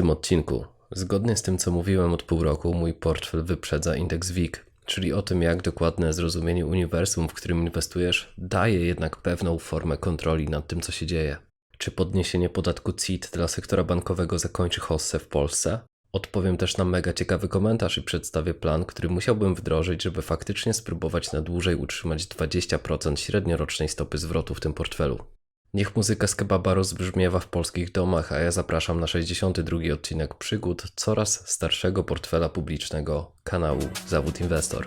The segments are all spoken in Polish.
tym odcinku. Zgodnie z tym, co mówiłem od pół roku, mój portfel wyprzedza indeks WIG, czyli o tym, jak dokładne zrozumienie uniwersum, w którym inwestujesz, daje jednak pewną formę kontroli nad tym, co się dzieje. Czy podniesienie podatku CIT dla sektora bankowego zakończy hossę w Polsce? Odpowiem też na mega ciekawy komentarz i przedstawię plan, który musiałbym wdrożyć, żeby faktycznie spróbować na dłużej utrzymać 20% średniorocznej stopy zwrotu w tym portfelu. Niech muzyka z kebaba rozbrzmiewa w polskich domach, a ja zapraszam na 62 odcinek przygód coraz starszego portfela publicznego kanału Zawód Inwestor.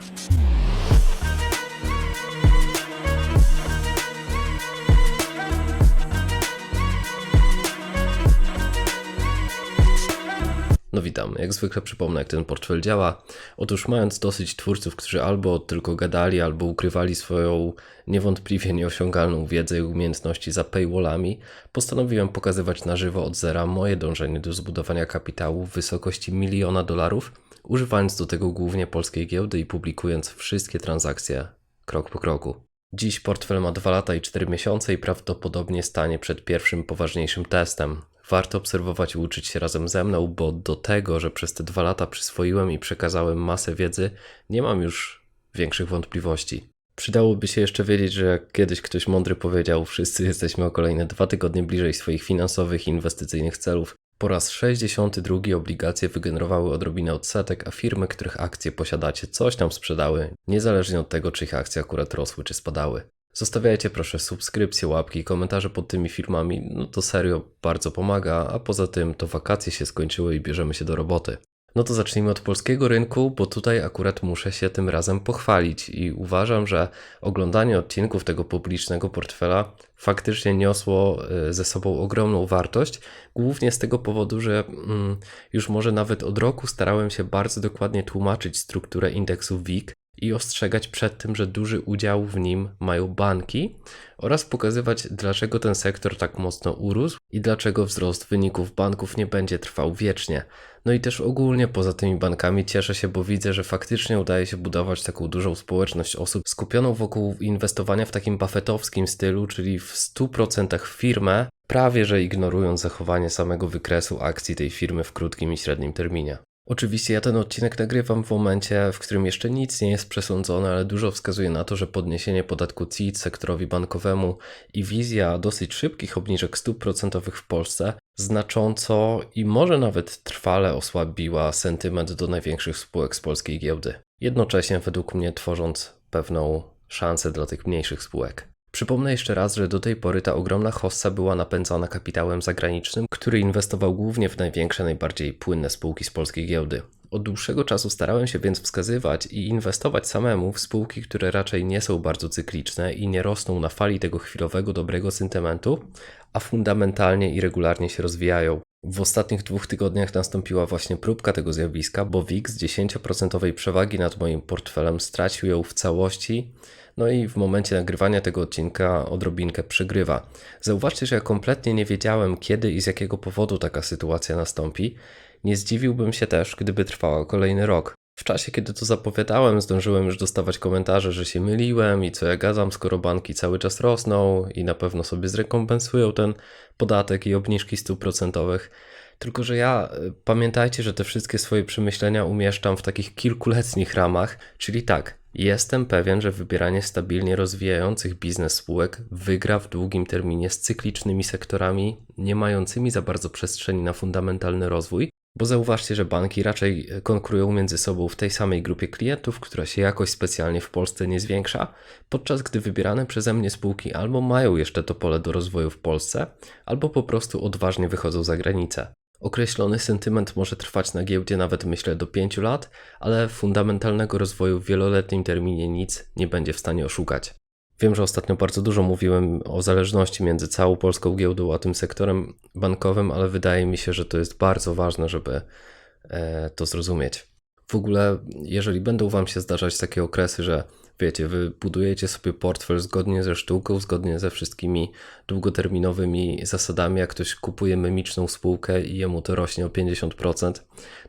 No witam, jak zwykle przypomnę jak ten portfel działa. Otóż mając dosyć twórców, którzy albo tylko gadali, albo ukrywali swoją niewątpliwie nieosiągalną wiedzę i umiejętności za paywallami, postanowiłem pokazywać na żywo od zera moje dążenie do zbudowania kapitału w wysokości miliona dolarów, używając do tego głównie polskiej giełdy i publikując wszystkie transakcje krok po kroku. Dziś portfel ma 2 lata i 4 miesiące i prawdopodobnie stanie przed pierwszym poważniejszym testem. Warto obserwować i uczyć się razem ze mną, bo do tego, że przez te dwa lata przyswoiłem i przekazałem masę wiedzy, nie mam już większych wątpliwości. Przydałoby się jeszcze wiedzieć, że jak kiedyś ktoś mądry powiedział, wszyscy jesteśmy o kolejne dwa tygodnie bliżej swoich finansowych i inwestycyjnych celów. Po raz 62 obligacje wygenerowały odrobinę odsetek, a firmy, których akcje posiadacie, coś tam sprzedały, niezależnie od tego, czy ich akcje akurat rosły czy spadały. Zostawiajcie proszę subskrypcje, łapki i komentarze pod tymi filmami, no to serio bardzo pomaga, a poza tym to wakacje się skończyły i bierzemy się do roboty. No to zacznijmy od polskiego rynku, bo tutaj akurat muszę się tym razem pochwalić i uważam, że oglądanie odcinków tego publicznego portfela faktycznie niosło y, ze sobą ogromną wartość, głównie z tego powodu, że mm, już może nawet od roku starałem się bardzo dokładnie tłumaczyć strukturę indeksu WIG i ostrzegać przed tym, że duży udział w nim mają banki oraz pokazywać, dlaczego ten sektor tak mocno urósł i dlaczego wzrost wyników banków nie będzie trwał wiecznie. No i też ogólnie poza tymi bankami cieszę się, bo widzę, że faktycznie udaje się budować taką dużą społeczność osób skupioną wokół inwestowania w takim buffetowskim stylu, czyli w 100% w firmę, prawie że ignorując zachowanie samego wykresu akcji tej firmy w krótkim i średnim terminie. Oczywiście ja ten odcinek nagrywam w momencie, w którym jeszcze nic nie jest przesądzone, ale dużo wskazuje na to, że podniesienie podatku CIT sektorowi bankowemu i wizja dosyć szybkich obniżek stóp procentowych w Polsce znacząco i może nawet trwale osłabiła sentyment do największych spółek z polskiej giełdy. Jednocześnie według mnie tworząc pewną szansę dla tych mniejszych spółek. Przypomnę jeszcze raz, że do tej pory ta ogromna hossa była napędzana kapitałem zagranicznym, który inwestował głównie w największe, najbardziej płynne spółki z polskiej giełdy. Od dłuższego czasu starałem się więc wskazywać i inwestować samemu w spółki, które raczej nie są bardzo cykliczne i nie rosną na fali tego chwilowego dobrego sentymentu, a fundamentalnie i regularnie się rozwijają. W ostatnich dwóch tygodniach nastąpiła właśnie próbka tego zjawiska, bo WIG z 10% przewagi nad moim portfelem stracił ją w całości no i w momencie nagrywania tego odcinka odrobinkę przegrywa. Zauważcie, że ja kompletnie nie wiedziałem, kiedy i z jakiego powodu taka sytuacja nastąpi. Nie zdziwiłbym się też, gdyby trwała kolejny rok. W czasie, kiedy to zapowiadałem, zdążyłem już dostawać komentarze, że się myliłem i co ja gadam, skoro banki cały czas rosną i na pewno sobie zrekompensują ten podatek i obniżki stóp procentowych. Tylko, że ja y, pamiętajcie, że te wszystkie swoje przemyślenia umieszczam w takich kilkuletnich ramach, czyli tak, jestem pewien, że wybieranie stabilnie rozwijających biznes spółek wygra w długim terminie z cyklicznymi sektorami, nie mającymi za bardzo przestrzeni na fundamentalny rozwój, bo zauważcie, że banki raczej konkurują między sobą w tej samej grupie klientów, która się jakoś specjalnie w Polsce nie zwiększa, podczas gdy wybierane przeze mnie spółki albo mają jeszcze to pole do rozwoju w Polsce, albo po prostu odważnie wychodzą za granicę. Określony sentyment może trwać na giełdzie nawet myślę do 5 lat, ale fundamentalnego rozwoju w wieloletnim terminie nic nie będzie w stanie oszukać. Wiem, że ostatnio bardzo dużo mówiłem o zależności między całą polską giełdą a tym sektorem bankowym, ale wydaje mi się, że to jest bardzo ważne, żeby e, to zrozumieć. W ogóle, jeżeli będą Wam się zdarzać takie okresy, że Wiecie, wy budujecie sobie portfel zgodnie ze sztuką, zgodnie ze wszystkimi długoterminowymi zasadami. Jak ktoś kupuje memiczną spółkę i jemu to rośnie o 50%,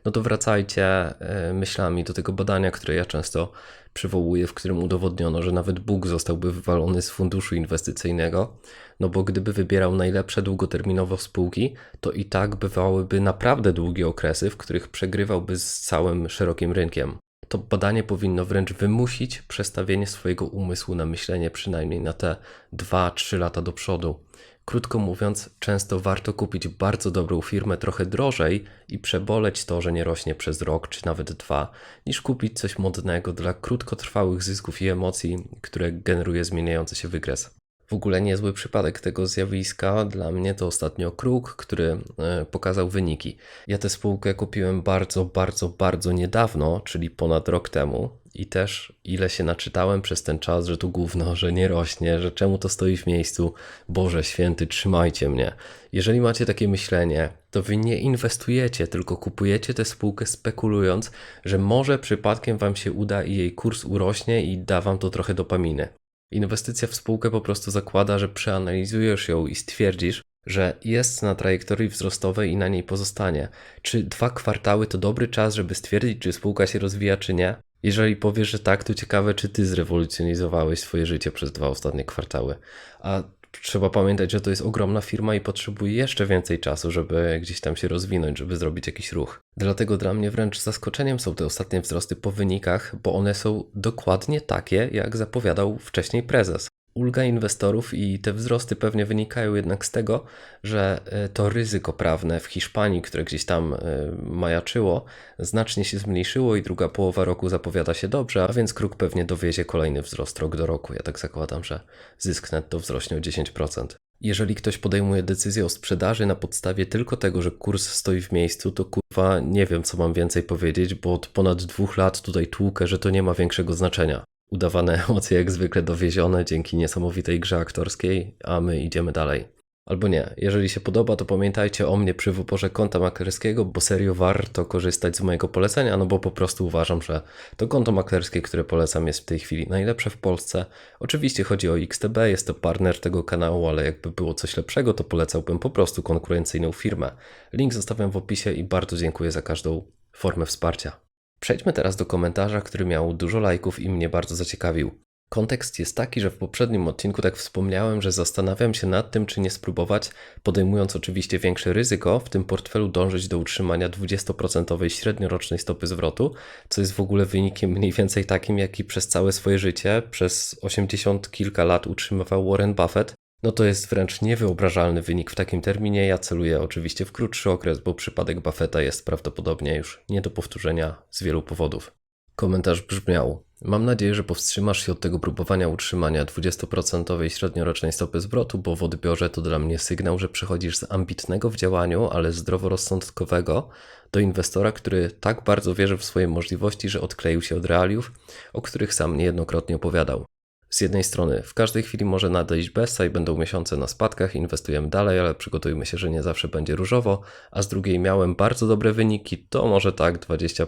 no to wracajcie e, myślami do tego badania, które ja często przywołuję, w którym udowodniono, że nawet Bóg zostałby wywalony z funduszu inwestycyjnego, no bo gdyby wybierał najlepsze długoterminowo spółki, to i tak bywałyby naprawdę długie okresy, w których przegrywałby z całym szerokim rynkiem. To badanie powinno wręcz wymusić przestawienie swojego umysłu na myślenie przynajmniej na te 2-3 lata do przodu. Krótko mówiąc, często warto kupić bardzo dobrą firmę trochę drożej i przeboleć to, że nie rośnie przez rok czy nawet dwa, niż kupić coś modnego dla krótkotrwałych zysków i emocji, które generuje zmieniający się wykres. W ogóle niezły przypadek tego zjawiska dla mnie to ostatnio Kruk, który e, pokazał wyniki. Ja tę spółkę kupiłem bardzo, bardzo, bardzo niedawno, czyli ponad rok temu. I też ile się naczytałem przez ten czas, że tu gówno, że nie rośnie, że czemu to stoi w miejscu. Boże święty, trzymajcie mnie. Jeżeli macie takie myślenie, to wy nie inwestujecie, tylko kupujecie tę spółkę spekulując, że może przypadkiem wam się uda i jej kurs urośnie i da wam to trochę dopaminy. Inwestycja w spółkę po prostu zakłada, że przeanalizujesz ją i stwierdzisz, że jest na trajektorii wzrostowej i na niej pozostanie. Czy dwa kwartały to dobry czas, żeby stwierdzić, czy spółka się rozwija, czy nie? Jeżeli powiesz, że tak, to ciekawe, czy ty zrewolucjonizowałeś swoje życie przez dwa ostatnie kwartały. A trzeba pamiętać, że to jest ogromna firma i potrzebuje jeszcze więcej czasu, żeby gdzieś tam się rozwinąć, żeby zrobić jakiś ruch. Dlatego dla mnie wręcz zaskoczeniem są te ostatnie wzrosty po wynikach, bo one są dokładnie takie, jak zapowiadał wcześniej prezes ulga inwestorów i te wzrosty pewnie wynikają jednak z tego, że e, to ryzyko prawne w Hiszpanii, które gdzieś tam e, majaczyło, znacznie się zmniejszyło i druga połowa roku zapowiada się dobrze, a więc kruk pewnie dowiezie kolejny wzrost rok do roku. Ja tak zakładam, że zysk netto wzrośnie o 10%. Jeżeli ktoś podejmuje decyzję o sprzedaży na podstawie tylko tego, że kurs stoi w miejscu, to kurwa nie wiem, co mam więcej powiedzieć, bo od ponad dwóch lat tutaj tłukę, że to nie ma większego znaczenia udawane emocje jak zwykle dowiezione dzięki niesamowitej grze aktorskiej, a my idziemy dalej. Albo nie, jeżeli się podoba, to pamiętajcie o mnie przy wyborze konta maklerskiego, bo serio warto korzystać z mojego polecenia, no bo po prostu uważam, że to konto maklerskie, które polecam jest w tej chwili najlepsze w Polsce. Oczywiście chodzi o XTB, jest to partner tego kanału, ale jakby było coś lepszego, to polecałbym po prostu konkurencyjną firmę. Link zostawiam w opisie i bardzo dziękuję za każdą formę wsparcia. Przejdźmy teraz do komentarza, który miał dużo lajków i mnie bardzo zaciekawił. Kontekst jest taki, że w poprzednim odcinku tak wspomniałem, że zastanawiam się nad tym, czy nie spróbować, podejmując oczywiście większe ryzyko, w tym portfelu dążyć do utrzymania 20% średniorocznej stopy zwrotu, co jest w ogóle wynikiem mniej więcej takim, jaki przez całe swoje życie, przez 80 kilka lat utrzymywał Warren Buffett, no to jest wręcz niewyobrażalny wynik w takim terminie. Ja celuję oczywiście w krótszy okres, bo przypadek Buffetta jest prawdopodobnie już nie do powtórzenia z wielu powodów. Komentarz brzmiał: Mam nadzieję, że powstrzymasz się od tego próbowania utrzymania 20% średniorocznej stopy zwrotu, bo w odbiorze to dla mnie sygnał, że przechodzisz z ambitnego w działaniu, ale zdroworozsądkowego do inwestora, który tak bardzo wierzy w swoje możliwości, że odkleił się od realiów, o których sam niejednokrotnie opowiadał. Z jednej strony w każdej chwili może nadejść bessa i będą miesiące na spadkach, inwestujemy dalej, ale przygotujmy się, że nie zawsze będzie różowo, a z drugiej miałem bardzo dobre wyniki, to może tak 20%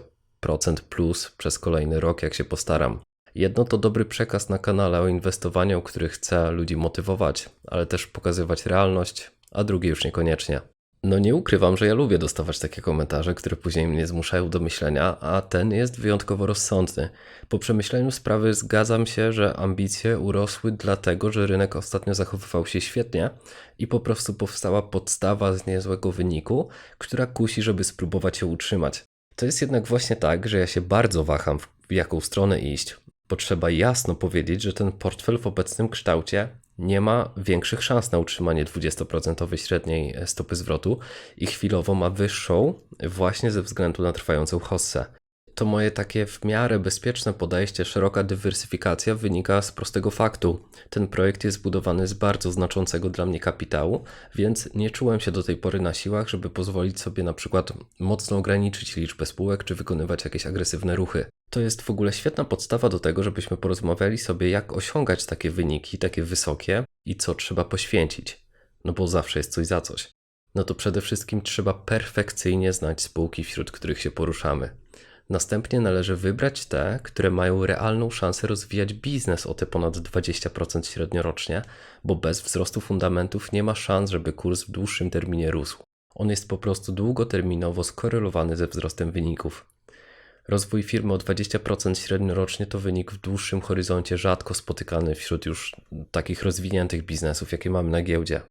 plus przez kolejny rok, jak się postaram. Jedno to dobry przekaz na kanale o inwestowaniu, który chce ludzi motywować, ale też pokazywać realność, a drugie już niekoniecznie. No nie ukrywam, że ja lubię dostawać takie komentarze, które później mnie zmuszają do myślenia, a ten jest wyjątkowo rozsądny. Po przemyśleniu sprawy zgadzam się, że ambicje urosły dlatego, że rynek ostatnio zachowywał się świetnie i po prostu powstała podstawa z niezłego wyniku, która kusi, żeby spróbować się utrzymać. To jest jednak właśnie tak, że ja się bardzo waham, w jaką stronę iść. Potrzeba jasno powiedzieć, że ten portfel w obecnym kształcie nie ma większych szans na utrzymanie 20% średniej stopy zwrotu i chwilowo ma wyższą właśnie ze względu na trwającą hossę. To moje takie w miarę bezpieczne podejście, szeroka dywersyfikacja wynika z prostego faktu. Ten projekt jest zbudowany z bardzo znaczącego dla mnie kapitału, więc nie czułem się do tej pory na siłach, żeby pozwolić sobie na przykład mocno ograniczyć liczbę spółek czy wykonywać jakieś agresywne ruchy. To jest w ogóle świetna podstawa do tego, żebyśmy porozmawiali sobie, jak osiągać takie wyniki, takie wysokie i co trzeba poświęcić. No bo zawsze jest coś za coś. No to przede wszystkim trzeba perfekcyjnie znać spółki, wśród których się poruszamy. Następnie należy wybrać te, które mają realną szansę rozwijać biznes o te ponad 20% średniorocznie, bo bez wzrostu fundamentów nie ma szans, żeby kurs w dłuższym terminie rósł. On jest po prostu długoterminowo skorelowany ze wzrostem wyników. Rozwój firmy o 20% średniorocznie to wynik w dłuższym horyzoncie rzadko spotykany wśród już takich rozwiniętych biznesów, jakie mamy na giełdzie.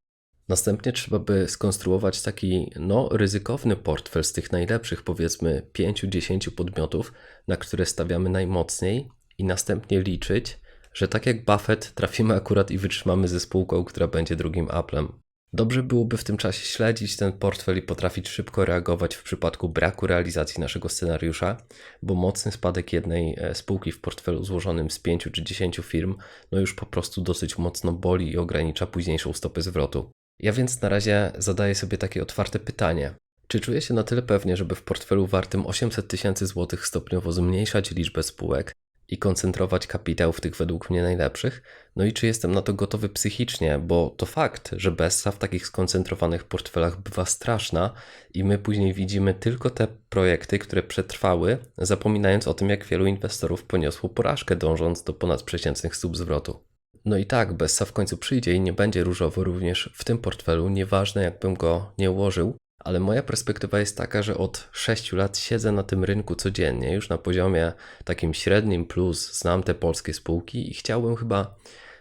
Następnie trzeba by skonstruować taki no, ryzykowny portfel z tych najlepszych, powiedzmy 5-10 podmiotów, na które stawiamy najmocniej, i następnie liczyć, że tak jak Buffett trafimy akurat i wytrzymamy ze spółką, która będzie drugim Applem. Dobrze byłoby w tym czasie śledzić ten portfel i potrafić szybko reagować w przypadku braku realizacji naszego scenariusza, bo mocny spadek jednej e, spółki w portfelu złożonym z 5 czy 10 firm, no już po prostu dosyć mocno boli i ogranicza późniejszą stopę zwrotu. Ja więc na razie zadaję sobie takie otwarte pytanie. Czy czuję się na tyle pewnie, żeby w portfelu wartym 800 tysięcy złotych stopniowo zmniejszać liczbę spółek i koncentrować kapitał w tych według mnie najlepszych? No i czy jestem na to gotowy psychicznie, bo to fakt, że bessa w takich skoncentrowanych portfelach bywa straszna i my później widzimy tylko te projekty, które przetrwały, zapominając o tym, jak wielu inwestorów poniosło porażkę dążąc do ponadprzeciętnych stóp zwrotu. No i tak, Bessa w końcu przyjdzie i nie będzie różowo również w tym portfelu, nieważne jakbym go nie ułożył, ale moja perspektywa jest taka, że od 6 lat siedzę na tym rynku codziennie, już na poziomie takim średnim plus, znam te polskie spółki i chciałbym chyba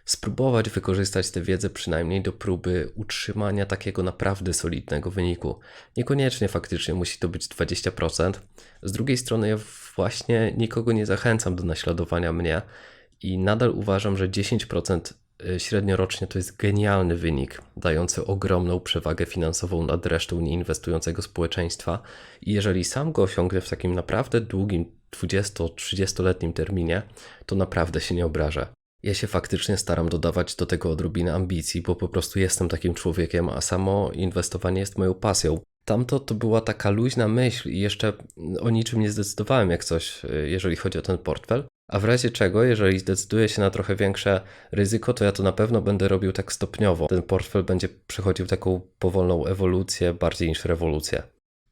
spróbować wykorzystać tę wiedzę przynajmniej do próby utrzymania takiego naprawdę solidnego wyniku. Niekoniecznie faktycznie musi to być 20%. Z drugiej strony ja właśnie nikogo nie zachęcam do naśladowania mnie i nadal uważam, że 10% y, średniorocznie to jest genialny wynik, dający ogromną przewagę finansową nad resztą nieinwestującego społeczeństwa. I jeżeli sam go osiągnę w takim naprawdę długim 20-30-letnim terminie, to naprawdę się nie obrażę. Ja się faktycznie staram dodawać do tego odrobinę ambicji, bo po prostu jestem takim człowiekiem, a samo inwestowanie jest moją pasją. Tamto to była taka luźna myśl i jeszcze o niczym nie zdecydowałem jak coś, y, jeżeli chodzi o ten portfel. A w razie czego, jeżeli zdecyduję się na trochę większe ryzyko, to ja to na pewno będę robił tak stopniowo. Ten portfel będzie przechodził taką powolną ewolucję bardziej niż rewolucję.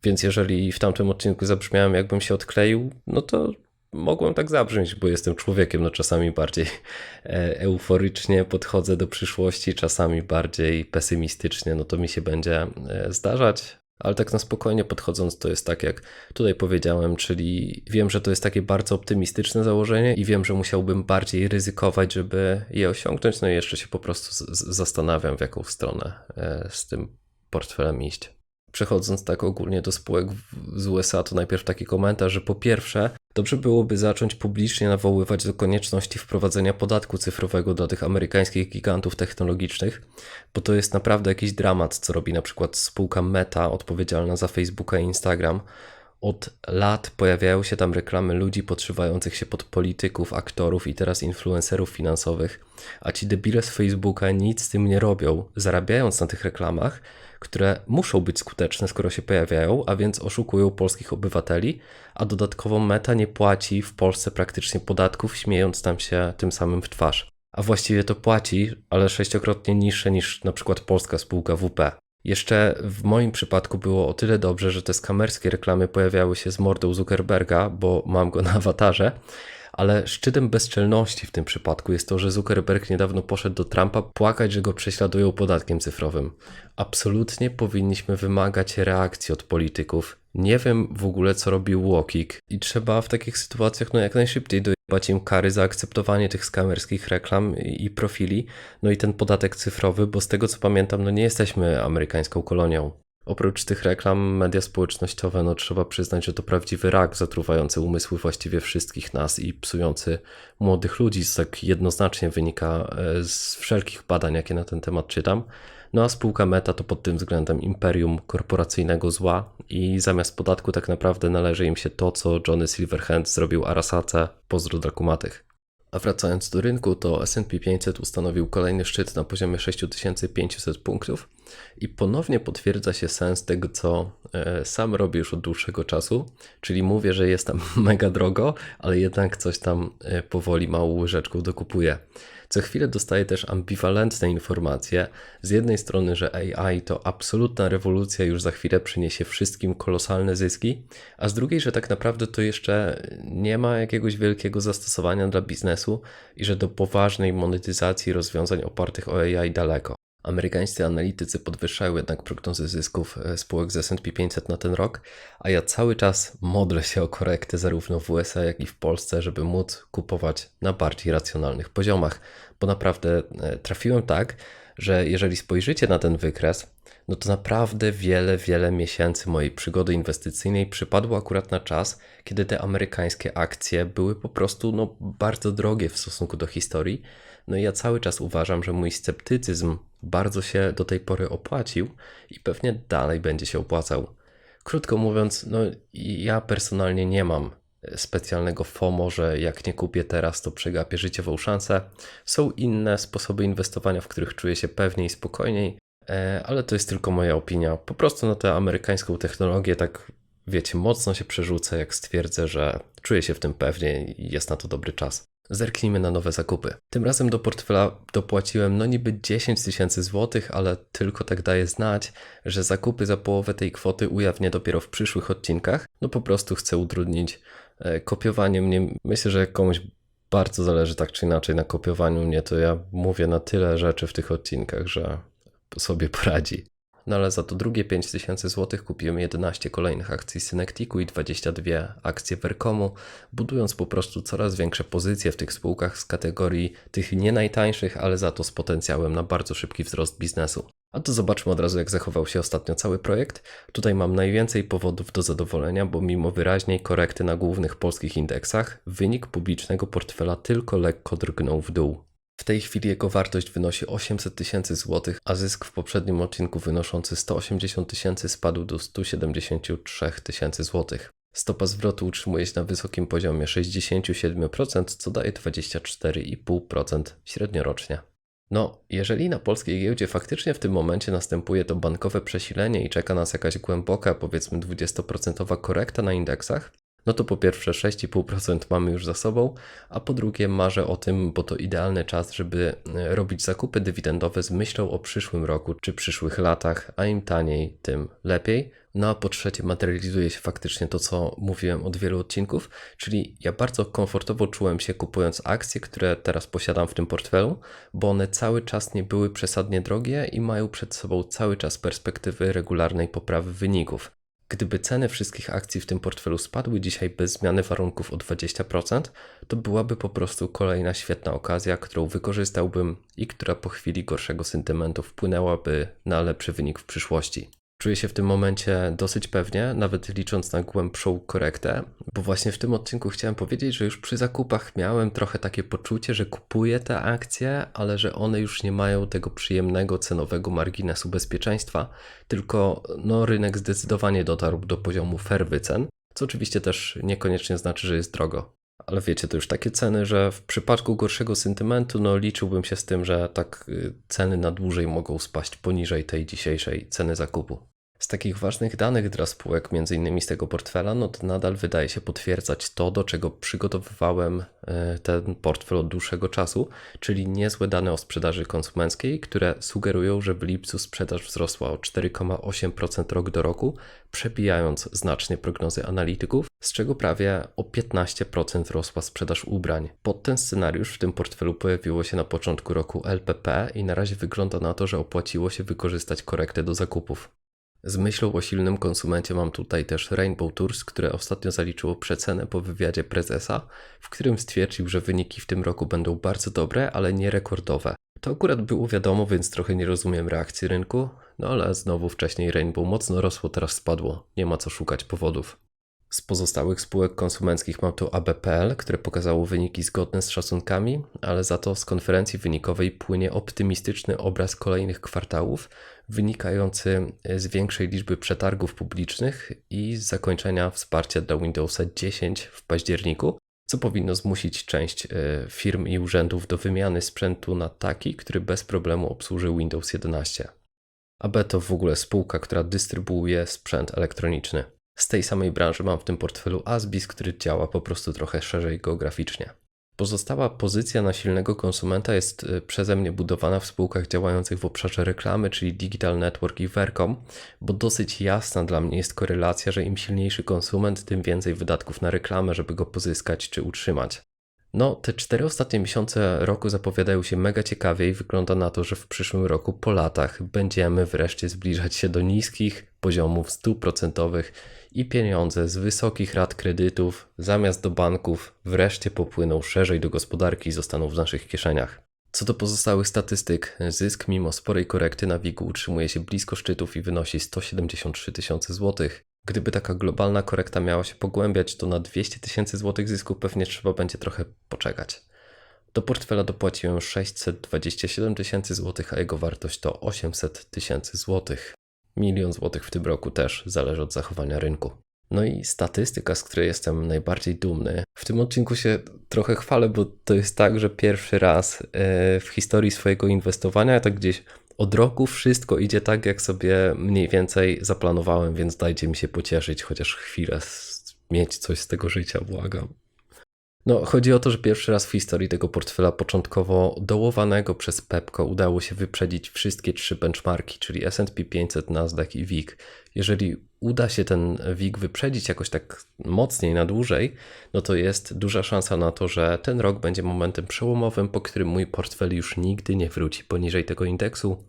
Więc jeżeli w tamtym odcinku zabrzmiałem, jakbym się odkleił, no to mogłem tak zabrzmieć, bo jestem człowiekiem. No czasami bardziej e, euforycznie podchodzę do przyszłości, czasami bardziej pesymistycznie. No to mi się będzie e, zdarzać, ale tak na spokojnie podchodząc, to jest tak jak tutaj powiedziałem, czyli wiem, że to jest takie bardzo optymistyczne założenie i wiem, że musiałbym bardziej ryzykować, żeby je osiągnąć. No i jeszcze się po prostu zastanawiam, w jaką stronę e, z tym portfelem iść. Przechodząc tak ogólnie do spółek z USA, to najpierw taki komentarz, że po pierwsze, dobrze byłoby zacząć publicznie nawoływać do konieczności wprowadzenia podatku cyfrowego dla tych amerykańskich gigantów technologicznych, bo to jest naprawdę jakiś dramat, co robi na przykład spółka Meta, odpowiedzialna za Facebooka i Instagram. Od lat pojawiają się tam reklamy ludzi podszywających się pod polityków, aktorów i teraz influencerów finansowych, a ci debile z Facebooka nic z tym nie robią, zarabiając na tych reklamach które muszą być skuteczne, skoro się pojawiają, a więc oszukują polskich obywateli, a dodatkowo Meta nie płaci w Polsce praktycznie podatków, śmiejąc nam się tym samym w twarz. A właściwie to płaci, ale sześciokrotnie niższe niż na przykład polska spółka WP. Jeszcze w moim przypadku było o tyle dobrze, że te skamerskie reklamy pojawiały się z mordą Zuckerberga, bo mam go na awatarze, ale szczytem bezczelności w tym przypadku jest to, że Zuckerberg niedawno poszedł do Trumpa płakać, że go prześladują podatkiem cyfrowym. Absolutnie powinniśmy wymagać reakcji od polityków. Nie wiem w ogóle, co robił Łokik i trzeba w takich sytuacjach no jak najszybciej dojebać im kary za akceptowanie tych skamerskich reklam i profili, no i ten podatek cyfrowy, bo z tego co pamiętam, no nie jesteśmy amerykańską kolonią. Oprócz tych reklam, media społecznościowe, no trzeba przyznać, że to prawdziwy rak zatruwający umysły właściwie wszystkich nas i psujący młodych ludzi. Tak jednoznacznie wynika e, z wszelkich badań, jakie na ten temat czytam. No a spółka Meta to pod tym względem imperium korporacyjnego zła i zamiast podatku tak naprawdę należy im się to, co Johnny Silverhand zrobił Arasace, pozdro dla kumatych. A wracając do rynku, to S&P 500 ustanowił kolejny szczyt na poziomie 6500 punktów – i ponownie potwierdza się sens tego, co e, sam robię już od dłuższego czasu, czyli mówię, że jest tam mega drogo, ale jednak coś tam e, powoli małą łyżeczką dokupuję. Co chwilę dostaję też ambiwalentne informacje. Z jednej strony, że AI to absolutna rewolucja, już za chwilę przyniesie wszystkim kolosalne zyski, a z drugiej, że tak naprawdę to jeszcze nie ma jakiegoś wielkiego zastosowania dla biznesu i że do poważnej monetyzacji rozwiązań opartych o AI daleko. Amerykańscy analitycy podwyższają jednak prognozy zysków e, spółek z S&P 500 na ten rok, a ja cały czas modlę się o korektę zarówno w USA, jak i w Polsce, żeby móc kupować na bardziej racjonalnych poziomach, bo naprawdę e, trafiłem tak, że jeżeli spojrzycie na ten wykres, no to naprawdę wiele, wiele miesięcy mojej przygody inwestycyjnej przypadło akurat na czas, kiedy te amerykańskie akcje były po prostu no, bardzo drogie w stosunku do historii. No i ja cały czas uważam, że mój sceptycyzm bardzo się do tej pory opłacił i pewnie dalej będzie się opłacał. Krótko mówiąc, no ja personalnie nie mam specjalnego FOMO, że jak nie kupię teraz, to przegapię życiową szansę. Są inne sposoby inwestowania, w których czuję się pewniej i spokojniej, e, ale to jest tylko moja opinia. Po prostu na tę amerykańską technologię tak wiecie, mocno się przerzucę, jak stwierdzę, że czuję się w tym pewnie i jest na to dobry czas. Zerknijmy na nowe zakupy. Tym razem do portfela dopłaciłem no niby 10 tysięcy złotych, ale tylko tak daje znać, że zakupy za połowę tej kwoty ujawnię dopiero w przyszłych odcinkach. No po prostu chcę utrudnić e, kopiowanie mnie. Myślę, że komuś bardzo zależy tak czy inaczej na kopiowaniu mnie, to ja mówię na tyle rzeczy w tych odcinkach, że sobie poradzi. No ale za to drugie 5000 zł kupiłem 11 kolejnych akcji Synektiku i 22 akcje Vercomu, budując po prostu coraz większe pozycje w tych spółkach z kategorii tych nie najtańszych, ale za to z potencjałem na bardzo szybki wzrost biznesu. A to zobaczmy od razu, jak zachował się ostatnio cały projekt. Tutaj mam najwięcej powodów do zadowolenia, bo mimo wyraźnej korekty na głównych polskich indeksach, wynik publicznego portfela tylko lekko drgnął w dół. W tej chwili jego wartość wynosi 800 tysięcy złotych, a zysk w poprzednim odcinku wynoszący 180 tysięcy spadł do 173 tysięcy złotych. Stopa zwrotu utrzymuje się na wysokim poziomie 67%, co daje 24,5% średniorocznie. No, jeżeli na polskiej giełdzie faktycznie w tym momencie następuje to bankowe przesilenie i czeka nas jakaś głęboka, powiedzmy 20% korekta na indeksach, no to po pierwsze 6,5% mamy już za sobą, a po drugie marzę o tym, bo to idealny czas, żeby e, robić zakupy dywidendowe z myślą o przyszłym roku czy przyszłych latach, a im taniej, tym lepiej. No a po trzecie materializuje się faktycznie to, co mówiłem od wielu odcinków, czyli ja bardzo komfortowo czułem się kupując akcje, które teraz posiadam w tym portfelu, bo one cały czas nie były przesadnie drogie i mają przed sobą cały czas perspektywy regularnej poprawy wyników. Gdyby ceny wszystkich akcji w tym portfelu spadły dzisiaj bez zmiany warunków o 20%, to byłaby po prostu kolejna świetna okazja, którą wykorzystałbym i która po chwili gorszego sentymentu wpłynęłaby na lepszy wynik w przyszłości. Czuję się w tym momencie dosyć pewnie, nawet licząc na głębszą korektę, bo właśnie w tym odcinku chciałem powiedzieć, że już przy zakupach miałem trochę takie poczucie, że kupuję te akcje, ale że one już nie mają tego przyjemnego cenowego marginesu bezpieczeństwa, tylko no, rynek zdecydowanie dotarł do poziomu fair wycen, co oczywiście też niekoniecznie znaczy, że jest drogo. Ale wiecie, to już takie ceny, że w przypadku gorszego sentymentu, no liczyłbym się z tym, że tak y, ceny na dłużej mogą spaść poniżej tej dzisiejszej ceny zakupu. Z takich ważnych danych dla spółek, innymi z tego portfela, no to nadal wydaje się potwierdzać to, do czego przygotowywałem e, ten portfel od dłuższego czasu, czyli niezłe dane o sprzedaży konsumenckiej, które sugerują, że w lipcu sprzedaż wzrosła o 4,8% rok do roku, przebijając znacznie prognozy analityków, z czego prawie o 15% rosła sprzedaż ubrań. Pod ten scenariusz w tym portfelu pojawiło się na początku roku LPP i na razie wygląda na to, że opłaciło się wykorzystać korektę do zakupów. Z myślą o silnym konsumencie mam tutaj też Rainbow Tours, które ostatnio zaliczyło przecenę po wywiadzie prezesa, w którym stwierdził, że wyniki w tym roku będą bardzo dobre, ale nie rekordowe. To akurat było wiadomo, więc trochę nie rozumiem reakcji rynku, no ale znowu wcześniej Rainbow mocno rosło, teraz spadło. Nie ma co szukać powodów. Z pozostałych spółek konsumenckich mam tu ABPL, które pokazało wyniki zgodne z szacunkami, ale za to z konferencji wynikowej płynie optymistyczny obraz kolejnych kwartałów, wynikający z większej liczby przetargów publicznych i z zakończenia wsparcia dla Windowsa 10 w październiku, co powinno zmusić część e, firm i urzędów do wymiany sprzętu na taki, który bez problemu obsłuży Windows 11. AB to w ogóle spółka, która dystrybuuje sprzęt elektroniczny. Z tej samej branży mam w tym portfelu Asbis, który działa po prostu trochę szerzej geograficznie. Pozostała pozycja na silnego konsumenta jest y, przeze mnie budowana w spółkach działających w obszarze reklamy, czyli Digital Network i Vercom, bo dosyć jasna dla mnie jest korelacja, że im silniejszy konsument, tym więcej wydatków na reklamę, żeby go pozyskać czy utrzymać. No, te cztery ostatnie miesiące roku zapowiadają się mega ciekawie i wygląda na to, że w przyszłym roku po latach będziemy wreszcie zbliżać się do niskich poziomów stóp procentowych i pieniądze z wysokich rat kredytów zamiast do banków wreszcie popłyną szerzej do gospodarki i zostaną w naszych kieszeniach. Co do pozostałych statystyk, zysk mimo sporej korekty na WIG utrzymuje się blisko szczytów i wynosi 173 tysiące złotych. Gdyby taka globalna korekta miała się pogłębiać, to na 200 tysięcy złotych zysku pewnie trzeba będzie trochę poczekać. Do portfela dopłaciłem 627 tysięcy złotych, a jego wartość to 800 tysięcy złotych. Milion złotych w tym roku też zależy od zachowania rynku. No i statystyka, z której jestem najbardziej dumny. W tym odcinku się trochę chwalę, bo to jest tak, że pierwszy raz e, w historii swojego inwestowania, tak gdzieś od roku wszystko idzie tak, jak sobie mniej więcej zaplanowałem, więc dajcie mi się pocieszyć, chociaż chwilę mieć coś z tego życia, błagam. No, chodzi o to, że pierwszy raz w historii tego portfela początkowo dołowanego przez Pepco udało się wyprzedzić wszystkie trzy benchmarki, czyli S&P 500, Nasdaq i WIG. Jeżeli uda się ten WIG wyprzedzić jakoś tak mocniej na dłużej, no to jest duża szansa na to, że ten rok będzie momentem przełomowym, po którym mój portfel już nigdy nie wróci poniżej tego indeksu.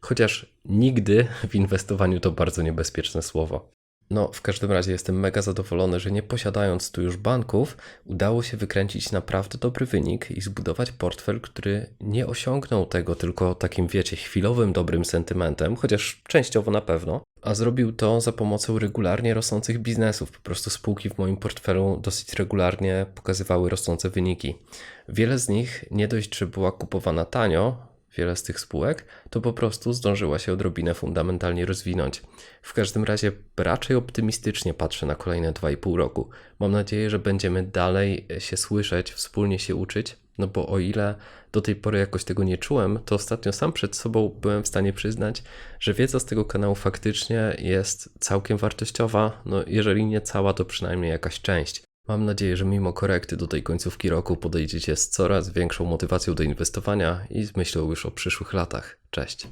Chociaż nigdy w inwestowaniu to bardzo niebezpieczne słowo. No, w każdym razie jestem mega zadowolony, że nie posiadając tu już banków, udało się wykręcić naprawdę dobry wynik i zbudować portfel, który nie osiągnął tego tylko takim, wiecie, chwilowym dobrym sentymentem, chociaż częściowo na pewno, a zrobił to za pomocą regularnie rosnących biznesów. Po prostu spółki w moim portfelu dosyć regularnie pokazywały rosnące wyniki. Wiele z nich nie dość, że była kupowana tanio, wiele z tych spółek, to po prostu zdążyła się odrobinę fundamentalnie rozwinąć. W każdym razie raczej optymistycznie patrzę na kolejne 2,5 roku. Mam nadzieję, że będziemy dalej się słyszeć, wspólnie się uczyć, no bo o ile do tej pory jakoś tego nie czułem, to ostatnio sam przed sobą byłem w stanie przyznać, że wiedza z tego kanału faktycznie jest całkiem wartościowa, no jeżeli nie cała, to przynajmniej jakaś część. Mam nadzieję, że mimo korekty do tej końcówki roku podejdziecie z coraz większą motywacją do inwestowania i z myślą już o przyszłych latach. Cześć.